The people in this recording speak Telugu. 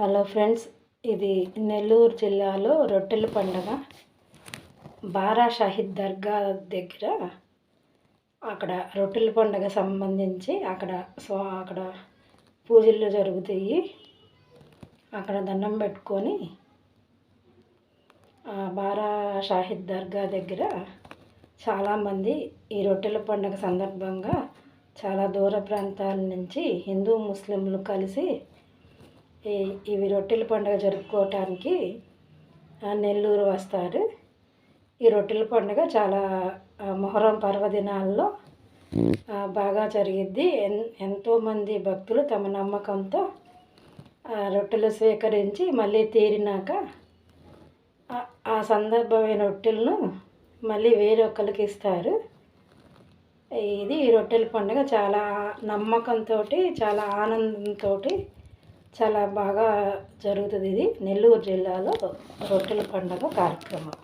హలో ఫ్రెండ్స్ ఇది నెల్లూరు జిల్లాలో రొట్టెల పండగ. బారా షాహిద్ దర్గా దగ్గర అక్కడ రొట్టెల పండగ సంబంధించి అక్కడ సో అక్కడ పూజలు జరుగుతాయి. అక్కడ దండం పెట్టుకొని బారా షాహిద్ దర్గా దగ్గర చాలామంది ఈ రొట్టెల పండుగ సందర్భంగా చాలా దూర ప్రాంతాల నుంచి హిందూ ముస్లింలు కలిసి ఇవి రొట్టెల పండుగ జరుపుకోవటానికి నెల్లూరు వస్తారు. ఈ రొట్టెల పండుగ చాలా మొహరం పర్వదినాల్లో బాగా జరిగిద్ది. ఎన్ ఎంతోమంది భక్తులు తమ నమ్మకంతో రొట్టెలు స్వీకరించి మళ్ళీ తీరినాక ఆ సందర్భమైన రొట్టెలను మళ్ళీ వేరొకరికి ఇస్తారు. ఇది రొట్టెల పండుగ చాలా నమ్మకంతో చాలా ఆనందంతో చాలా బాగా జరుగుతుంది ఇది. నెల్లూరు జిల్లాలో రొట్టెల పండుగ కార్యక్రమం.